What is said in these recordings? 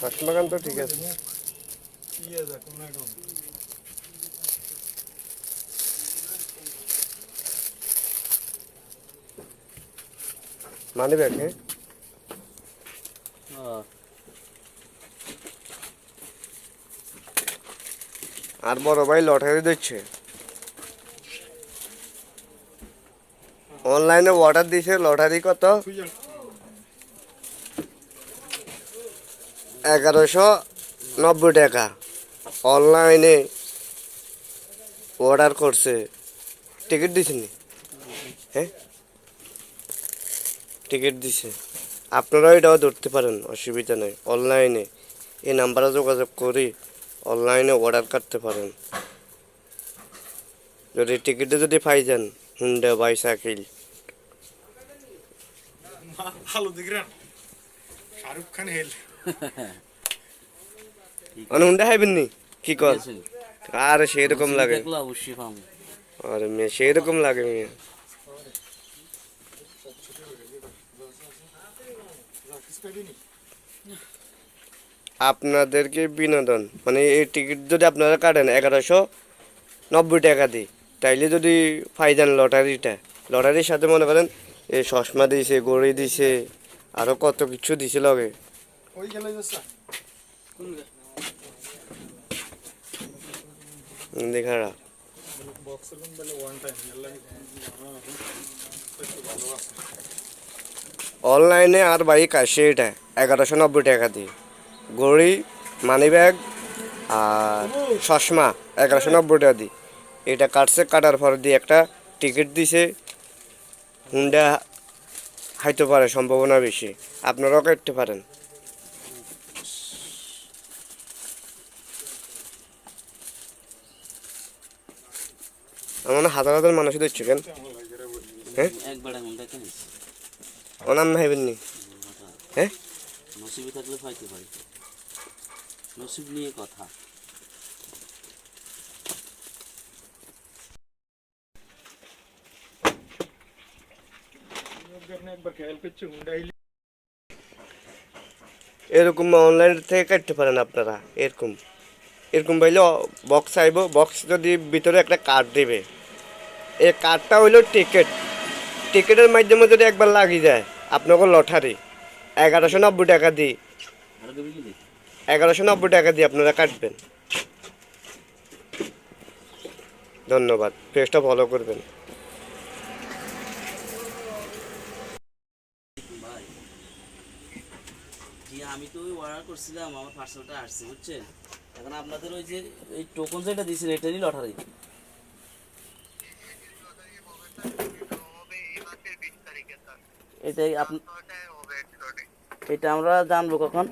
চশমা তো ঠিক আছে। মানি ব্যাগ হ্যাঁ? আর বড় ভাই লটারি দিচ্ছে। অনলাইনে অর্ডার দিছে লটারি কত? এগারোশো নব্বই টাকা। অনলাইনে অর্ডার করছে। টিকিট দিছেনি? হ্যাঁ? টিকিট দিছে। আপনারাও এটাও ধরতে পারেন, অসুবিধা নেই। অনলাইনে এই নাম্বারে যোগাযোগ করে অনলাইনে অর্ডার করতে পারেন। যদি টিকিটে যদি পাই যান হুন্ডা বাইসাইকেল শাহরুখ খান হেল। মানে হুন্ডা খাইবেন নি? কি কর? আরে সেরকম লাগে। দেখলে অবশ্যই পাবো। আরে মেয়ে সেরকম লাগে মেয়ে। আপনাদেরকে বিনোদন মানে এই টিকিট যদি আপনারা কাটেন এগারোশো নব্বই টাকা দিই তাইলে যদি ফাইজান লটারিটা লটারির সাথে মনে করেন এই চশমা দিছে গড়ি দিছে আরও কত কিছু দিছে লগে। ওই গেলে যাচ্ছে? দেখারা বক্সের কোন বলে ওয়ান টাইম গেলে অনলাইনে আর বাড়ি আসে এটা এগারোশো নব্বই টাকা দিয়ে। ঘড়ি মানি ব্যাগ আর চশমা এগারোশো নব্বই টাকা দিয়ে। এটা কাটছে কাটার পর দিয়ে একটা টিকিট দিছে। হুন্ডা খাইতে পারে সম্ভাবনা বেশি। আপনারাও কাটতে পারেন। আমার হাজার হাজার মানুষ দিচ্ছে কেন? এমন ওনার না হইবেন নি হ্যাঁ? নসিবে থাকলে পাইতে পারি। নসিব নিয়ে কথা। এরকম অনলাইন থেকে কাটতে পারেন আপনারা এরকম। এরকম পাইলে বক্স আইব বক্স যদি ভিতরে একটা কার্ড দেবে। এই কার্ডটা হইল টিকিট টিকিটের মাধ্যমে যদি একবার লাগিয়ে যায়, আপনাকে লটারি এগারোশো নব্বই টাকা দিই এগারোশো নব্বই টাকা দিয়ে আপনারা কাটবেন। ধন্যবাদ। পেজটা ফলো করবেন। আমি তো অর্ডার করছিলাম, আমার পার্সেলটা আসছে, বুঝছেন? এখন আপনাদের ওই যে, এই টোকন যেটা দিয়েছেন এটারই লটারি এটাই আপনি এটা আমরা জানব কখন।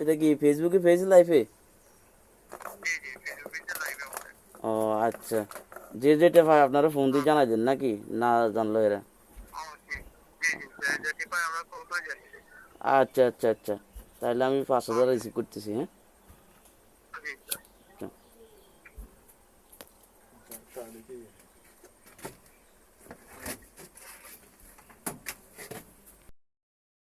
এটা কি ফেসবুকে পেজ লাইফে ও আচ্ছা। যে যেটা ভাই আপনারা ফোন দিয়ে জানাই দেন নাকি? না জানলো এরা। আচ্ছা আচ্ছা আচ্ছা। তাহলে আমি পাঁচ হাজার রিসিভ করতেছি হ্যাঁ? দেখি